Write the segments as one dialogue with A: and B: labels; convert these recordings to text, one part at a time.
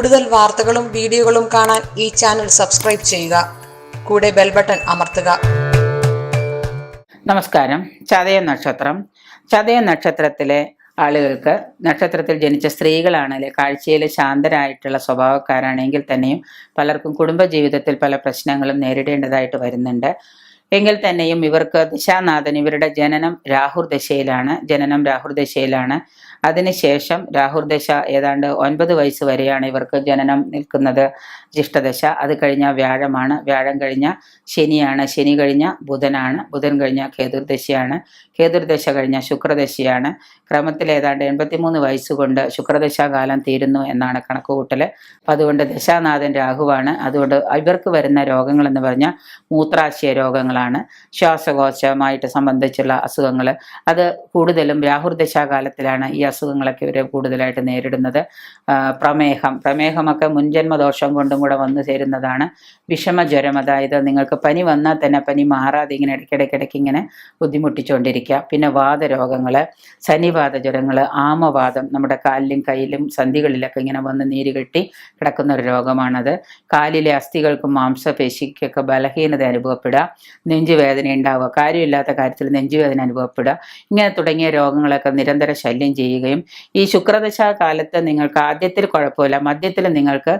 A: കൂടുതൽ വാർത്തകളും വീഡിയോകളും കാണാൻ ഈ ചാനൽ സബ്സ്ക്രൈബ് ചെയ്യുക. കൂടെ ബെൽ ബട്ടൺ അമർത്തുക.
B: നമസ്കാരം. ചതയ നക്ഷത്രം. ചതയ നക്ഷത്രത്തിലെ ആളുകൾക്ക് നക്ഷത്രത്തിൽ ജനിച്ച സ്ത്രീകളാണെങ്കിൽ കാഴ്ചയിൽ ശാന്തരായിട്ടുള്ള സ്വഭാവക്കാരാണെങ്കിൽ തന്നെയും പലർക്കും കുടുംബജീവിതത്തിൽ പല പ്രശ്നങ്ങളും നേരിടേണ്ടതായിട്ട് വരുന്നുണ്ട്. എങ്കിൽ തന്നെയും ഇവർക്ക് ദിശാനാഥൻ ഇവരുടെ ജനനം രാഹുർ ദശയിലാണ് ജനനം രാഹുർ ദശയിലാണ്. അതിനുശേഷം രാഹുർ ദശ ഏതാണ്ട് ഒൻപത് വയസ്സ് വരെയാണ് ഇവർക്ക് ജനനം നിൽക്കുന്നത്. ജിഷ്ടദശ അത് കഴിഞ്ഞ വ്യാഴമാണ്. വ്യാഴം കഴിഞ്ഞ ശനിയാണ്. ശനി കഴിഞ്ഞ ബുധനാണ്. ബുധൻ കഴിഞ്ഞ കേതുർദശയാണ് കേതുർദശ കഴിഞ്ഞ ശുക്രദശയാണ്. ക്രമത്തിൽ ഏതാണ്ട് എൺപത്തിമൂന്ന് വയസ്സുകൊണ്ട് ശുക്രദശാകാലം തീരുന്നു എന്നാണ് കണക്കുകൂട്ടൽ അപ്പം അതുകൊണ്ട് ദശാനാഥൻ രാഹുവാണ്. അതുകൊണ്ട് ഇവർക്ക് വരുന്ന രോഗങ്ങളെന്ന് പറഞ്ഞാൽ മൂത്രാശയ രോഗങ്ങളാണ്. ശ്വാസകോശമായിട്ട് സംബന്ധിച്ചുള്ള അസുഖങ്ങൾ അത് കൂടുതലും രാഹുർദശാകാലത്തിലാണ് ഈ അസുഖങ്ങളൊക്കെ ഇവർ കൂടുതലായിട്ട് നേരിടുന്നത്. പ്രമേഹം. പ്രമേഹമൊക്കെ മുൻജന്മദോഷം കൊണ്ടും കൂടെ വന്നു ചേരുന്നതാണ്. വിഷമജ്വരം അതായത് നിങ്ങൾക്ക് പനി വന്നാൽ തന്നെ പനി മാറാതെ ഇങ്ങനെ ഇടയ്ക്കിടയ്ക്കിടയ്ക്ക് ഇങ്ങനെ ബുദ്ധിമുട്ടിച്ചുകൊണ്ടിരിക്കുക പിന്നെ വാതരോഗങ്ങൾ ശനിവാദ ജ്വരങ്ങൾ ആമവാദം നമ്മുടെ കാലിലും കയ്യിലും സന്ധികളിലൊക്കെ ഇങ്ങനെ വന്ന് നീര് കെട്ടി കിടക്കുന്ന ഒരു രോഗമാണത്. കാലിലെ അസ്ഥികൾക്കും മാംസപേശിക്കൊക്കെ ബലഹീനത അനുഭവപ്പെടുക. നെഞ്ചുവേദന ഉണ്ടാവുക കാര്യമില്ലാത്ത കാര്യത്തിൽ നെഞ്ചുവേദന അനുഭവപ്പെടുക ഇങ്ങനെ തുടങ്ങിയ രോഗങ്ങളൊക്കെ നിരന്തര ശല്യം ചെയ്യുകയും ഈ ശുക്രദശ കാലത്ത് നിങ്ങൾക്ക് ആദ്യത്തിൽ കുഴപ്പമില്ല മധ്യത്തിൽ നിങ്ങൾക്ക്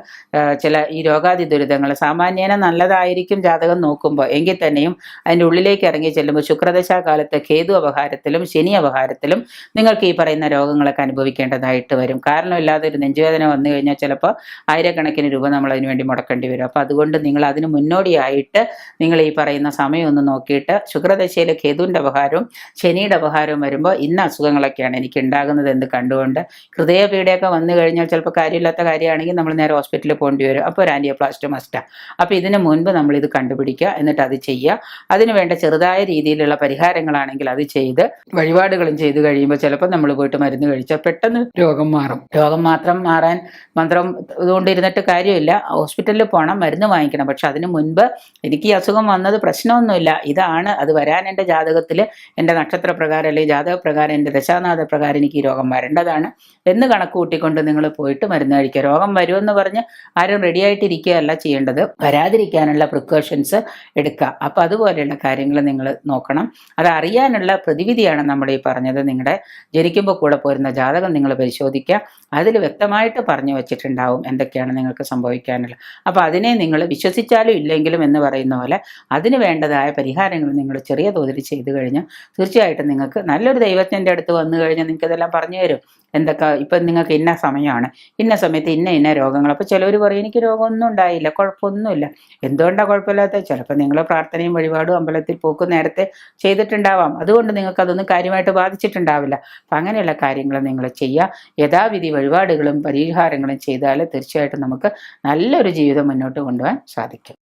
B: ചില ഈ രോഗാതി ദുരിതങ്ങൾ സാമാന്യേന നല്ലതായിരിക്കും ജാതകം നോക്കുമ്പോൾ. എങ്കിൽ തന്നെയും അതിന്റെ ഉള്ളിലേക്ക് ഇറങ്ങി ചെല്ലുമ്പോൾ ശുക്രദശ കാലത്ത് കേതു അപഹാരത്തിലും ശനി അപഹാരത്തിലും നിങ്ങൾക്ക് ഈ പറയുന്ന രോഗങ്ങളൊക്കെ അനുഭവിക്കേണ്ടതായിട്ട് വരും. കാരണമില്ലാതെ ഒരു നെഞ്ചുവേദന വന്നു കഴിഞ്ഞാൽ ചിലപ്പോൾ ആയിരക്കണക്കിന് രൂപ നമ്മൾ അതിനുവേണ്ടി മുടക്കേണ്ടി വരും. അപ്പോൾ അതുകൊണ്ട് നിങ്ങൾ അതിന് മുന്നോടിയായിട്ട് നിങ്ങൾ ഈ പറയുന്ന സമയം ഒന്ന് നോക്കിയിട്ട് ശുക്രദശയിലെ കേതുവിന്റെ അപഹാരവും ശനിയുടെ അപഹാരവും വരുമ്പോൾ ഇന്ന അസുഖങ്ങളൊക്കെയാണ് എനിക്ക് ഉണ്ടാകുന്നത് എന്ന് കണ്ടുകൊണ്ട് ഹൃദയപീഡയൊക്കെ വന്നു കഴിഞ്ഞാൽ ചിലപ്പോൾ കാര്യമില്ലാത്ത കാര്യമാണെങ്കിൽ നമ്മൾ നേരെ ഹോസ്പിറ്റലിൽ പോകേണ്ടി വരും. അപ്പോൾ ഒരു ആന്റിയോപ്ലാസ്റ്റ് മസ്റ്റാണ് അപ്പോൾ ഇതിന് മുൻപ് നമ്മൾ ഇത് കണ്ടുപിടിക്കുക എന്നിട്ട് അത് ചെയ്യുക. അതിന് വേണ്ട ചെറുതായ രീതിയിലുള്ള പരിഹാരങ്ങളാണെങ്കിൽ അത് ചെയ്ത് വഴിപാടുകളും ചെയ്ത് കഴിയുമ്പോൾ ചിലപ്പോൾ നമ്മൾ പോയിട്ട് മരുന്ന് കഴിച്ചാൽ പെട്ടെന്ന് രോഗം മാറും. രോഗം മാത്രം മാറാൻ മന്ത്രം ഇതുകൊണ്ടിരുന്നിട്ട് കാര്യമില്ല. ഹോസ്പിറ്റലിൽ പോകണം മരുന്ന് വാങ്ങിക്കണം. പക്ഷെ അതിന് മുൻപ് എനിക്ക് ഈ അസുഖം വന്നത് പ്രശ്നമൊന്നുമില്ല ഇതാണ് അത് വരാൻ എന്റെ ജാതകത്തിൽ എന്റെ നക്ഷത്ര പ്രകാരം അല്ലെങ്കിൽ ജാതക പ്രകാരം എന്റെ ദശാനാഥ പ്രകാരം എനിക്ക് ഈ രോഗം വരേണ്ടതാണ്. എന്ന് കണക്ക് കൂട്ടിക്കൊണ്ട് നിങ്ങൾ പോയിട്ട് മരുന്ന് കഴിക്കുക. രോഗം വരുമെന്ന് പറഞ്ഞ് ആരും റെഡി ആയിട്ടിരിക്കുകയല്ല ചെയ്യേണ്ടത്. വരാതിരിക്കാനുള്ള പ്രിക്കോഷൻസ് എടുക്കുക. അപ്പോൾ അതുപോലെയുള്ള കാര്യങ്ങൾ നിങ്ങൾ നോക്കണം. അത് അറിയാനുള്ള പ്രതിവിധിയാണ് നമ്മൾ ഈ പറഞ്ഞത്. നിങ്ങളുടെ ജനിക്കുമ്പോൾ കൂടെ പോരുന്ന ജാതകം നിങ്ങൾ പരിശോധിക്കുക. അതിൽ വ്യക്തമായിട്ട് പറഞ്ഞു വെച്ചിട്ടുണ്ടാവും എന്തൊക്കെയാണ് നിങ്ങൾക്ക് സംഭവിക്കാനുള്ളത്. അപ്പോൾ അതിനെ നിങ്ങൾ വിശ്വസിച്ചാലും ഇല്ലെങ്കിലും എന്ന് പറയുന്ന പോലെ അതിന് വേണ്ടതായ പരിഹാരങ്ങൾ നിങ്ങൾ ചെറിയ തോതിൽ ചെയ്തു കഴിഞ്ഞാൽ തീർച്ചയായിട്ടും നിങ്ങൾക്ക് നല്ലൊരു ദൈവത്തിന്റെ അടുത്ത് വന്നു കഴിഞ്ഞാൽ നിങ്ങൾക്ക് ഇതെല്ലാം പറഞ്ഞു തരും. എന്തൊക്കെ ഇപ്പം നിങ്ങൾക്ക് ഇന്ന സമയമാണ് ഇന്ന സമയത്ത് ഇന്ന ഇന്ന രോഗങ്ങൾ. അപ്പോൾ ചിലവർ പറയും എനിക്ക് രോഗമൊന്നും ഉണ്ടായില്ല കുഴപ്പമൊന്നുമില്ല. എന്തുകൊണ്ടാണ് കുഴപ്പമില്ലാത്ത? ചിലപ്പോൾ നിങ്ങൾ പ്രാർത്ഥനയും വഴിപാടും അമ്പലത്തിൽ പോക്കും നേരത്തെ ചെയ്തിട്ടുണ്ടാവാം. അതുകൊണ്ട് നിങ്ങൾക്ക് അതൊന്നും കാര്യമായിട്ട് ബാധിച്ചിട്ടുണ്ടാവില്ല. അപ്പം അങ്ങനെയുള്ള കാര്യങ്ങൾ നിങ്ങൾ ചെയ്യുക. യഥാവിധി വഴിപാടുകളും പരിഹാരങ്ങളും ചെയ്താൽ തീർച്ചയായിട്ടും നമുക്ക് നല്ലൊരു ജീവിതം മുന്നോട്ട് കൊണ്ടുപോകാൻ സാധിക്കും.